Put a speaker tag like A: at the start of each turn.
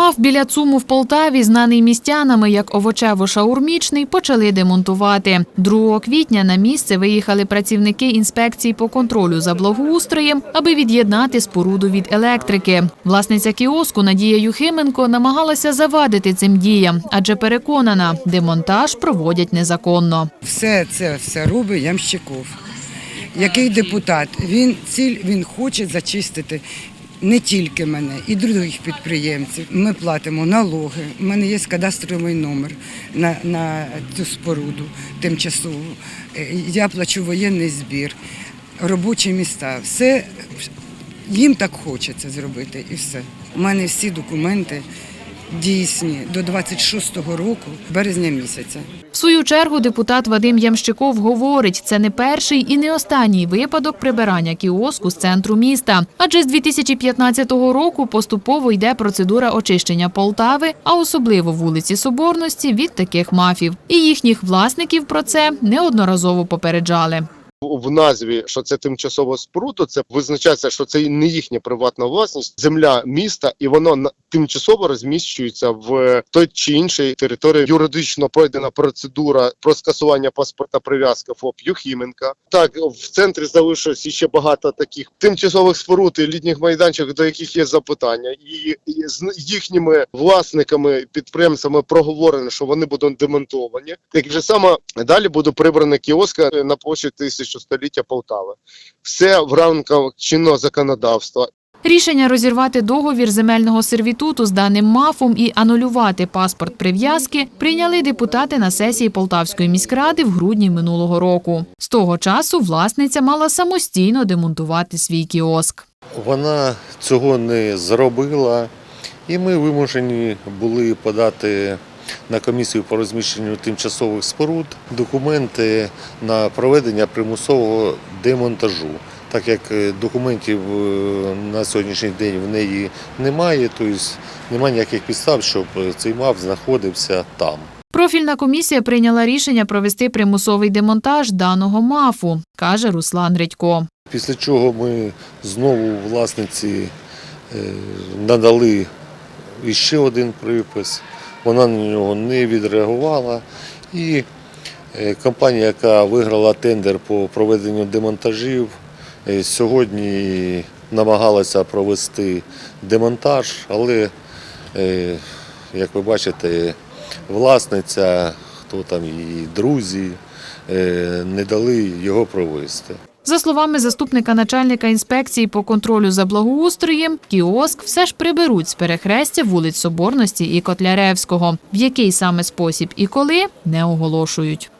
A: МАФ біля ЦУМу в Полтаві, знаний містянами як овочево-шаурмічний, почали демонтувати. 2 квітня на місце виїхали працівники інспекції по контролю за благоустроєм, аби від'єднати споруду від електрики. Власниця кіоску Надія Юхименко намагалася завадити цим діям, адже переконана, демонтаж проводять незаконно.
B: Все це все робить Ямщиков. Який депутат? Він ціль він хоче зачистити не тільки мене, і других підприємців. Ми платимо налоги. У мене є кадастровий номер на, на цю споруду тимчасову. Е, Я плачу воєнний збір, робочі міста. Все їм так хочеться зробити і все. У мене всі документи дійсні до 26-го року, березня місяця.
A: В свою чергу депутат Вадим Ямщиков говорить, це не перший і не останній випадок прибирання кіоску з центру міста. Адже з 2015 року поступово йде процедура очищення Полтави, а особливо вулиці Соборності від таких мафів. І їхніх власників про це неодноразово попереджали.
C: В назві, що це тимчасова споруда, це визначається, що це не їхня приватна власність, земля міста, і воно тимчасово розміщується в той чи іншій території. Юридично пройдена процедура про скасування паспорта прив'язка ФОП Юхіменка. Так в центрі залишилось ще багато таких тимчасових споруд і літніх майданчиків, до яких є запитання, і, і з їхніми власниками підприємцями проговорено, що вони будуть демонтовані. Так же само далі буде прибрана кіоска на площі тисячостоліття Полтави. Все в рамках чинного законодавства.
A: Рішення розірвати договір земельного сервітуту з даним мафом і анулювати паспорт прив'язки прийняли депутати на сесії Полтавської міськради в грудні минулого року. З того часу власниця мала самостійно демонтувати свій кіоск.
D: Вона цього не зробила, і ми вимушені були подати на комісію по розміщенню тимчасових споруд документи на проведення примусового демонтажу. Так як е, документів е, на сьогоднішній день в неї немає, тобто немає ніяких підстав, щоб е, цей МАФ знаходився там.
A: Профільна комісія прийняла рішення провести примусовий демонтаж даного мафу, каже Руслан Редько.
D: Після чого ми знову власниці надали іще один припис. Вона на нього не відреагувала. І е, компанія, яка виграла тендер по проведенню демонтажів, е, сьогодні намагалася провести демонтаж, але, е, як ви бачите, власниця, хто там її друзі, не дали його провести.
A: За словами заступника начальника інспекції по контролю за благоустроєм, кіоск все ж приберуть з перехрестя вулиць Соборності і Котляревського. В який саме спосіб і коли не оголошують.